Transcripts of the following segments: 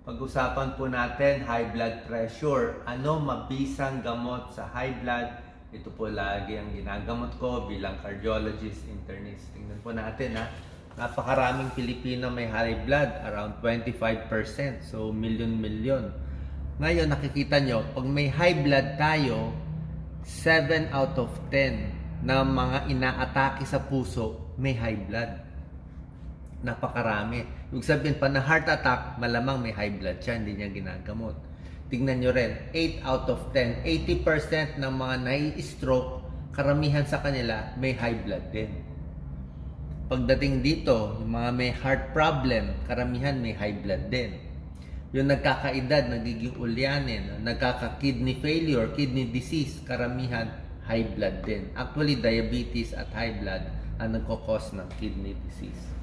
Pag-usapan po natin high blood pressure. Ano mabisang gamot sa high blood? Ito po lagi ang ginagamot ko bilang cardiologist, internist. Tingnan po natin ha. Napakaraming Pilipino may high blood, around 25%. So, million-million. Ngayon, nakikita nyo, pag may high blood tayo, 7 out of 10 na mga inaatake sa puso, may high blood napakarami. Ibig sabihin, pa na heart attack, malamang may high blood siya, hindi niya ginagamot. Tingnan nyo rin, 8 out of 10, 80% ng mga nai-stroke, karamihan sa kanila, may high blood din. Pagdating dito, yung mga may heart problem, karamihan may high blood din. Yung nagkakaedad, nagiging ulyanin, nagkaka-kidney failure, kidney disease, karamihan high blood din. Actually, diabetes at high blood ang nagkakos ng kidney disease.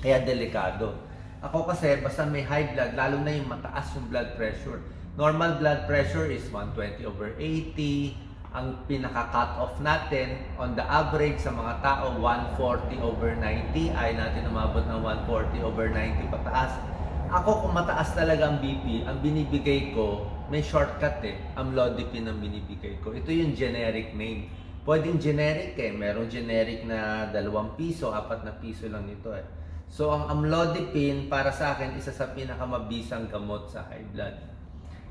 Kaya delikado. Ako kasi, basta may high blood, lalo na yung mataas yung blood pressure. Normal blood pressure is 120 over 80. Ang pinaka-cut off natin, on the average sa mga tao, 140 over 90. Ay natin umabot ng 140 over 90 pataas. Ako kung mataas talaga ang BP, ang binibigay ko, may shortcut eh. Amlodipine ang binibigay ko. Ito yung generic name. Pwedeng generic eh. Merong generic na 2 piso, 4 na piso lang nito eh. So, ang amlodipine, para sa akin, isa sa pinakamabisang gamot sa high blood.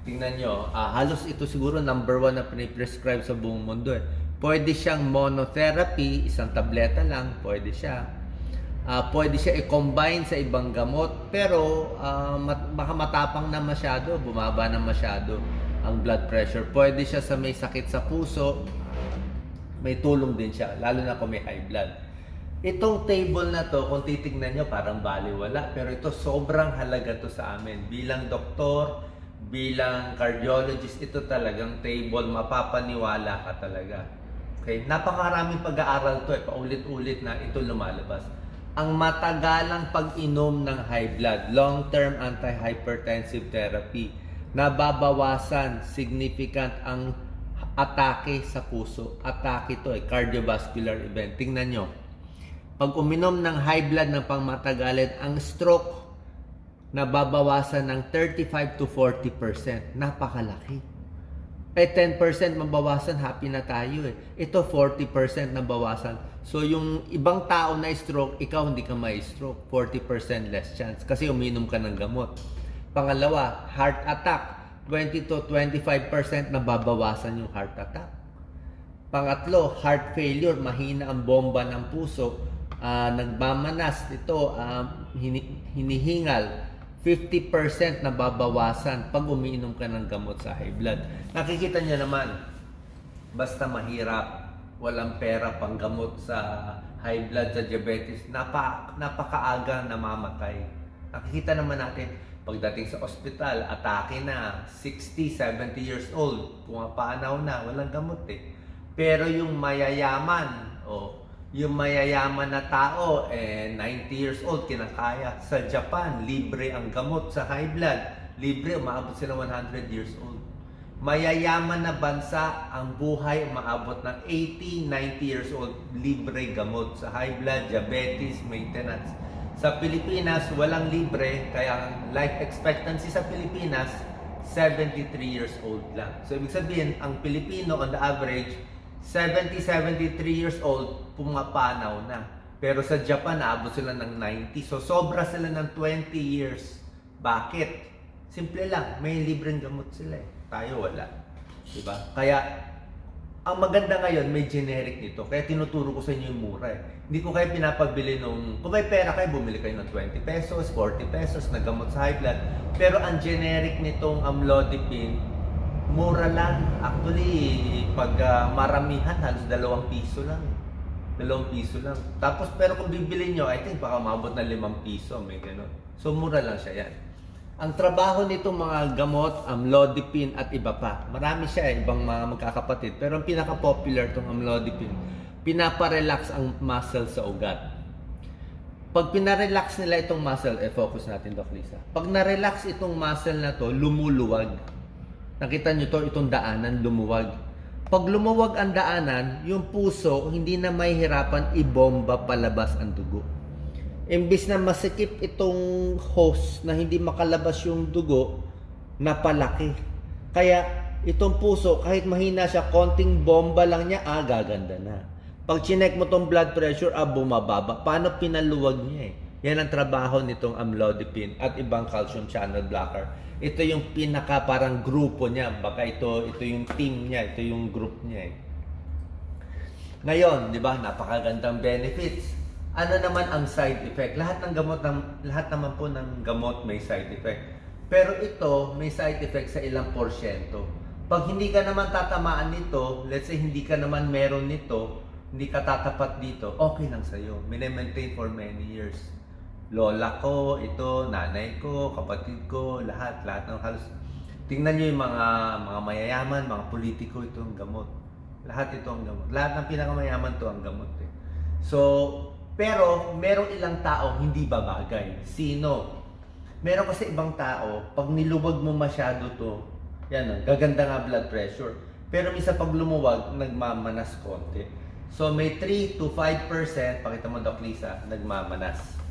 Tingnan nyo, ah, halos ito siguro number one na piniprescribe sa buong mundo eh. Pwede siyang monotherapy, isang tableta lang, pwede siya. Ah, pwede siya i-combine sa ibang gamot, pero ah, mat- baka matapang na masyado, bumaba na masyado ang blood pressure. Pwede siya sa may sakit sa puso, may tulong din siya, lalo na kung may high blood. Itong table na to, kung titignan nyo, parang baliwala. Pero ito, sobrang halaga to sa amin. Bilang doktor, bilang cardiologist, ito talagang table, mapapaniwala ka talaga. Okay? Napakaraming pag-aaral to eh. Paulit-ulit na ito lumalabas. Ang matagalang pag-inom ng high blood, long-term antihypertensive therapy, nababawasan significant ang atake sa puso. Atake to eh, cardiovascular event. Tingnan nyo. Pag uminom ng high blood ng pangmatagalan, ang stroke nababawasan ng 35 to 40%. Napakalaki. Eh, 10% mabawasan, happy na tayo eh. Ito, 40% nabawasan. So, yung ibang tao na stroke, ikaw hindi ka may stroke. 40% less chance. Kasi uminom ka ng gamot. Pangalawa, heart attack. 20 to 25% nababawasan yung heart attack. Pangatlo, heart failure, mahina ang bomba ng puso, Ah, nagmamanas ito, ah, hini- hinihingal, 50% nababawasan pag umiinom ka ng gamot sa high blood. Nakikita niyo naman, basta mahirap, walang pera pang gamot sa high blood, sa diabetes, napa, napakaaga namamatay. Nakikita naman natin, pagdating sa ospital, atake na, 60, 70 years old, pumapanaw na, walang gamot eh. Pero yung mayayaman, o yung mayayaman na tao, eh, 90 years old, kinakaya. Sa Japan, libre ang gamot sa high blood. Libre, umaabot sila 100 years old. Mayayaman na bansa, ang buhay umaabot ng 80, 90 years old. Libre gamot sa high blood, diabetes, maintenance. Sa Pilipinas, walang libre, kaya life expectancy sa Pilipinas, 73 years old lang. So, ibig sabihin, ang Pilipino on the average, 70, 73 years old, pumapanaw na. Pero sa Japan, naabot sila ng 90. So, sobra sila ng 20 years. Bakit? Simple lang, may libreng gamot sila eh. Tayo wala. Diba? Kaya, ang maganda ngayon, may generic nito. Kaya tinuturo ko sa inyo yung mura eh. Hindi ko kayo pinapagbili nung... Kung may pera kayo, bumili kayo ng 20 pesos, 40 pesos na gamot sa high blood. Pero ang generic nitong amlodipine, mura lang. Actually, pag ah, maramihan, halos dalawang piso lang. Dalawang piso lang. Tapos, pero kung bibili nyo, I think baka umabot na limang piso, may ganun. So, mura lang siya yan. Ang trabaho nitong mga gamot, amlodipine at iba pa. Marami siya, eh, ibang mga magkakapatid. Pero ang pinaka-popular itong amlodipine, pinaparelax ang muscle sa ugat. Pag pinarelax nila itong muscle, eh focus natin Doc Lisa. Pag na-relax itong muscle na to, lumuluwag. Nakita nyo to, itong daanan, lumuwag. Pag lumuwag ang daanan, yung puso, hindi na may hirapan ibomba palabas ang dugo. imbis na masikip itong hose na hindi makalabas yung dugo, napalaki. Kaya itong puso, kahit mahina siya, konting bomba lang niya, ah, gaganda na. Pag chinek mo tong blood pressure, ah, bumababa. Paano pinaluwag niya eh? Yan ang trabaho nitong amlodipine at ibang calcium channel blocker. Ito yung pinaka parang grupo niya. Baka ito, ito yung team niya, ito yung group niya eh. Ngayon, di ba, napakagandang benefits. Ano naman ang side effect? Lahat ng gamot ng lahat naman po ng gamot may side effect. Pero ito may side effect sa ilang porsyento. Pag hindi ka naman tatamaan nito, let's say hindi ka naman meron nito, hindi ka tatapat dito, okay lang sa'yo. Mine-maintain for many years. Lola ko, ito, nanay ko, kapatid ko, lahat, lahat ng halos. Tingnan nyo yung mga, mga mayayaman, mga politiko, ito ang gamot. Lahat ito ang gamot. Lahat ng pinakamayaman to ang gamot. Eh. So, pero merong ilang tao hindi babagay. Sino? Meron kasi ibang tao, pag nilubag mo masyado to, yan gaganda nga blood pressure. Pero misa pag lumuwag, nagmamanas konti. So may 3 to 5%, pakita mo Doc Lisa, nagmamanas.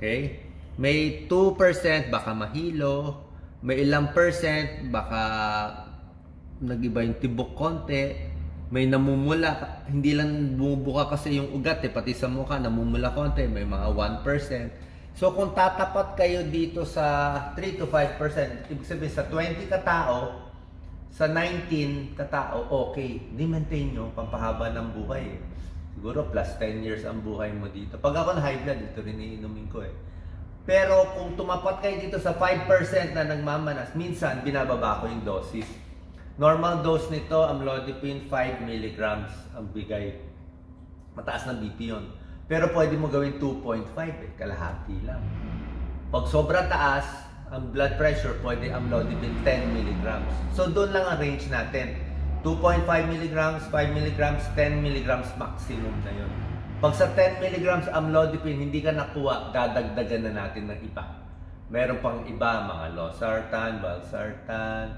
Okay? May 2% baka mahilo, may ilang percent baka nagiba yung tibok konti, may namumula, hindi lang bumubuka kasi yung ugat eh, pati sa mukha namumula konti, may mga 1%. So kung tatapat kayo dito sa 3 to 5%, ibig sabihin sa 20 katao, sa 19 katao, okay. Di maintain nyo, pampahaba ng buhay. eh. Siguro plus 10 years ang buhay mo dito. Pag ako na high blood, ito rin iinumin ko eh. Pero kung tumapat kayo dito sa 5% na nagmamanas, minsan binababa ko yung dosis. Normal dose nito, amlodipine 5 mg ang bigay. Mataas na BP yun. Pero pwede mo gawin 2.5 eh, kalahati lang. Pag sobra taas, ang blood pressure, pwede amlodipine 10 mg. So doon lang ang range natin. 2.5 mg, 5 mg, 10 mg maximum na yun. Pag sa 10 mg amlodipine, hindi ka nakuha, dadagdagan na natin ng iba. Meron pang iba, mga losartan, valsartan,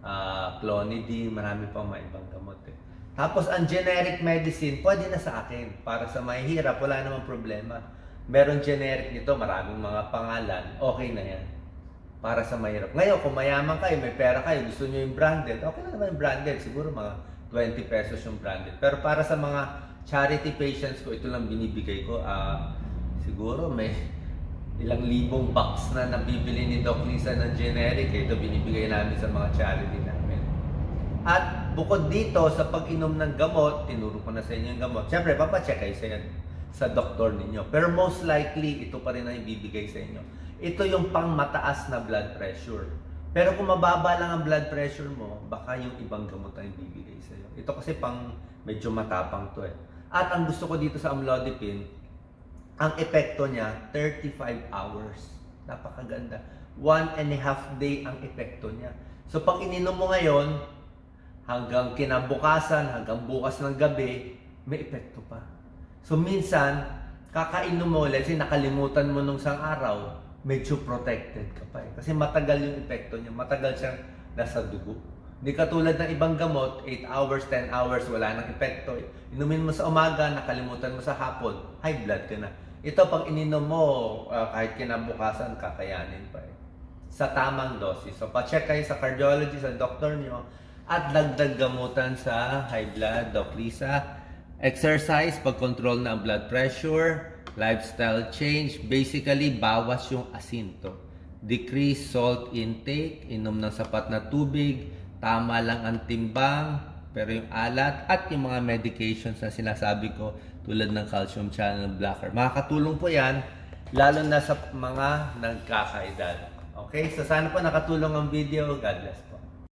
uh, clonidine, marami pang mga ibang gamot eh. Tapos ang generic medicine, pwede na sa akin. Para sa mahihirap, wala namang problema. Meron generic nito, maraming mga pangalan, okay na yan. Para sa mahirap. Ngayon, kung mayaman kayo, may pera kayo, gusto nyo yung branded, okay na naman yung branded. Siguro mga 20 pesos yung branded. Pero para sa mga charity patients ko, ito lang binibigay ko. ah siguro may ilang libong box na nabibili ni Doc Lisa ng generic. Ito binibigay namin sa mga charity namin. At bukod dito, sa pag-inom ng gamot, tinuro ko na sa inyo yung gamot. Siyempre, papacheck kayo sa, sa doktor ninyo. Pero most likely, ito pa rin ang ibibigay sa inyo. Ito yung pang mataas na blood pressure. Pero kung mababa lang ang blood pressure mo, baka yung ibang gamot ang ibibigay sa iyo. Ito kasi pang medyo matapang to eh. At ang gusto ko dito sa amlodipine, ang epekto niya, 35 hours. Napakaganda. One and a half day ang epekto niya. So pag ininom mo ngayon, hanggang kinabukasan, hanggang bukas ng gabi, may epekto pa. So minsan, kakainom mo, let's say nakalimutan mo nung isang araw, medyo protected ka pa eh. Kasi matagal yung epekto niya, matagal siyang nasa dugo. Hindi katulad ng ibang gamot, 8 hours, 10 hours, wala nang epekto. Inumin mo sa umaga, nakalimutan mo sa hapon, high blood ka na. Ito pag ininom mo, ah, kahit kinabukasan, kakayanin pa eh. Sa tamang dosis. So pa-check kayo sa cardiologist, sa doktor nyo, at dagdag gamutan sa high blood, Doc Lisa. Exercise, pag-control ng blood pressure, lifestyle change, basically bawas yung asinto. Decrease salt intake, inom ng sapat na tubig, tama lang ang timbang, pero yung alat at yung mga medications na sinasabi ko tulad ng calcium channel blocker. Makakatulong po yan lalo na sa mga nagkakaedad. Okay? So sana po nakatulong ang video. God bless po.